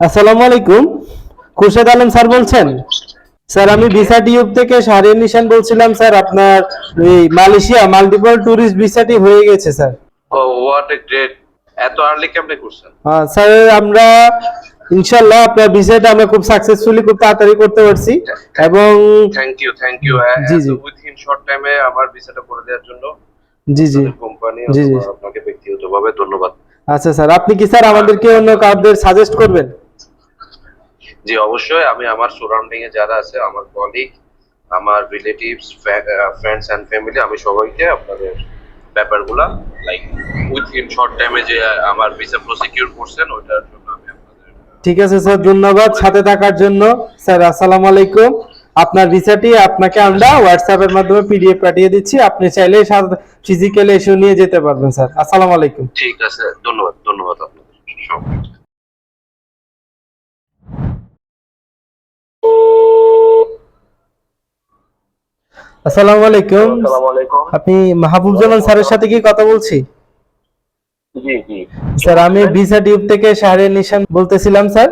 আসসালামু আলাইকুম। খুরশেদ আলম স্যার বলছেন? স্যার আমি ভিসা টিউব থেকে শাহরিয়ার নিশান বলছিলাম স্যার আপনার এই মালয়েশিয়া মাল্টিপল ট্যুরিস্ট ভিসাটি হয়ে গেছে sir. Oh what a great এত আর্লি কেমনে করছেন? আহ, স্যার আমরা ইনশাল্লাহ আপনার ভিসাটা আমরা খুব সাকসেসফুলি খুব তাড়াতাড়ি করতে পারছি। এবং থ্যাংক ইউ থ্যাংক ইউ জি, জি। উইথিন শর্ট টাইমে আমার ভিসাটা করে দেওয়ার জন্য জি জি। কোম্পানি জি, জি। আপনাকে ব্যক্তিগতভাবে ধন্যবাদ। আচ্ছা স্যার আপনি কি স্যার আমাদেরকে অন্য কাউদের সাজেস্ট করবেন? জি অবশ্যই। আমি আমার সারাউন্ডিং এ যারা আছে আমার কলিগ আমার রিলেটিভস ফ্রেন্ডস এন্ড ফ্যামিলি আমি সবাইকে আপনাদের ব্যাপারগুলা লাইক উইথিন শর্ট টাইমে যে আমার ভিসা প্রসিকিউর করছেন ওইটার জন্য আমি আপনাদের ঠিক আছে স্যার ধন্যবাদ সাথে থাকার জন্য। স্যার আসসালামু আলাইকুম। আপনার ভিসাটি আপনাকে আমরা হোয়াটসঅ্যাপ এর মাধ্যমে পিডিএফ পাঠিয়ে দিচ্ছি। আপনি চাইলে ফিজিক্যালি এসে নিয়ে যেতে পারবেন স্যার। আসসালামু আলাইকুম। ঠিক আছে ধন্যবাদ ধন্যবাদ আপনাদের। আসসালামু আলাইকুম। আপনি মাহবুব জামান স্যারের সাথে কি কথা বলছি? স্যার আমি ভিসা টিউব থেকে শাহরিয়ার নিশান বলতেছিলাম স্যার।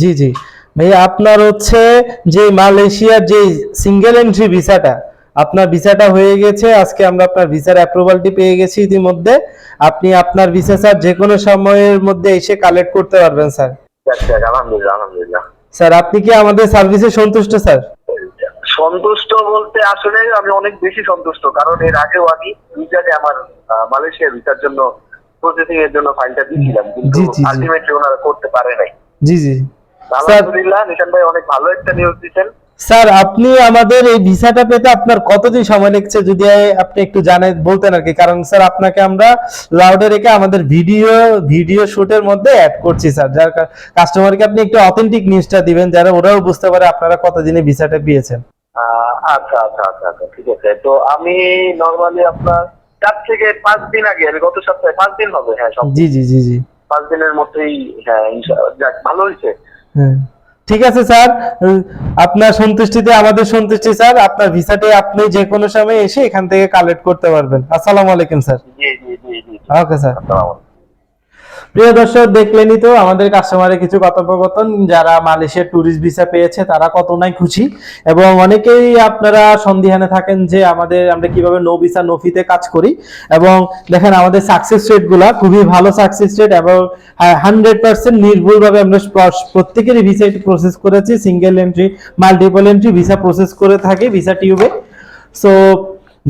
জি জি ভাই আপনার হচ্ছে যে মালয়েশিয়ার যে সিঙ্গেল এন্ট্রি ভিসাটা আপনার ভিসাটা হয়ে গেছে। আজকে আমরা আপনার ভিসার অ্যাপ্রুভালটি পেয়ে গেছি ইতিমধ্যে। আপনি আপনার ভিসা স্যার যে কোনো সময়ের মধ্যে এসে কালেক্ট করতে পারবেন স্যার। আলহামদুলিল্লাহ আলহামদুলিল্লাহ। স্যার আপনি কি আমাদের সার্ভিসে সন্তুষ্ট স্যার? সন্তুষ্ট বলতে আসলে আমি অনেক বেশি সন্তুষ্ট কারণ এর আগেও আমি ভিসাতে আমার মালয়েশিয়া ভিসার জন্য প্রসেসিং এর জন্য ফাইলটা দিয়েছিলাম কিন্তু। আলটিমেটলি ওনারা করতে পারে নাই। জি জি। আলহামদুলিল্লাহ নিশান ভাই অনেক ভালো একটা নিউজ দিচ্ছেন স্যার আপনি আমাদের এই ভিসাটা পেতে আপনার কতদিন সময় লেগেছে যদি আপনি একটু জানেন বলতেন আর কি? কারণ স্যার আপনাকে আমরা লাউডে রেখে আমাদের ভিডিও ভিডিও শুটের মধ্যে অ্যাড করছি স্যার। যার কাস্টমারকে আপনি একটু অথেন্টিক নিউজটা দিবেন যারা ওরাও বুঝতে পারে আপনারা কতদিনে ভিসাটা পেয়েছেন। আচ্ছা আচ্ছা আচ্ছা আচ্ছা ঠিক আছে। তো আমি নর্মালি আপনার চার থেকে পাঁচ দিন আগে আমি গত সপ্তাহে পাঁচ দিন হবে হ্যাঁ সব জি জি জি জি। পাঁচ দিনের মধ্যেই হ্যাঁ যাক ভালো হয়েছে। হ্যাঁ। ঠিক আছে স্যার। আপনার সন্তুষ্টিতে আমাদের সন্তুষ্টি স্যার। আপনার ভিসাটি আপনি যে কোনো সময় এসে এখান থেকে কালেক্ট করতে পারবেন। আসসালামু আলাইকুম স্যার। Okay sir. প্রিয় দর্শক, দেখলেনই তো আমাদের কাস্টমারের কিছু কথোপকথন। যারা মালয়েশিয়ার ট্যুরিস্ট ভিসা পেয়েছে, তারা কত নাই খুশি। এবং অনেকেই আপনারা সন্দিহানে থাকেন যে আমাদের, আমরা কীভাবে নো ভিসা নো ফিতে কাজ করি। এবং দেখেন, আমাদের সাকসেস রেটগুলা খুবই ভালো সাকসেস রেট এবং হান্ড্রেড পার্সেন্ট নির্ভুলভাবে আমরা প্র- প্রত্যেকেরই ভিসা প্রসেস করেছি। Single entry multiple entry visa process করে থাকি ভিসা টিউবে সো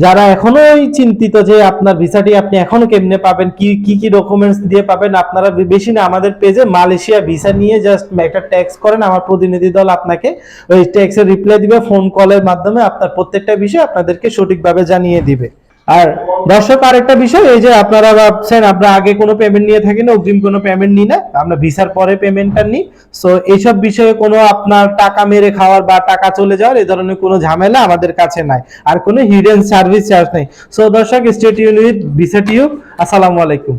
যারা এখনও চিন্তিত যে আপনার ভিসাটি আপনি এখনও কেমনে পাবেন, কি কি কি ডকুমেন্টস দিয়ে পাবেন, আপনারা বেশি না আমাদের পেজে মালয়েশিয়া ভিসা নিয়ে জাস্ট একটা ট্যাক্স করেন, আমার প্রতিনিধি দল আপনাকে ওই ট্যাক্সের রিপ্লাই দিবে ফোন কলের মাধ্যমে আপনার প্রত্যেকটা বিষয় আপনাদেরকে সঠিকভাবে জানিয়ে দিবে। আর দর্শক, আরেকটা বিষয়, এই যে আপনারা ভাবছেন, আমরা আগে কোনো পেমেন্ট নিয়ে থাকি না, অগ্রিম কোনো পেমেন্ট নিই না, আমরা ভিসার পরে পেমেন্টটা নিই। সো এইসব বিষয়ে কোনো আপনার টাকা মেরে খাওয়ার বা টাকা চলে যাওয়ার এই ধরনের কোনো ঝামেলা আমাদের কাছে নাই, আর কোনো হিডেন সার্ভিস চার্জ নেই। সো দর্শক স্টেট ইউনিট ভিসা টিউব আসসালামু আলাইকুম।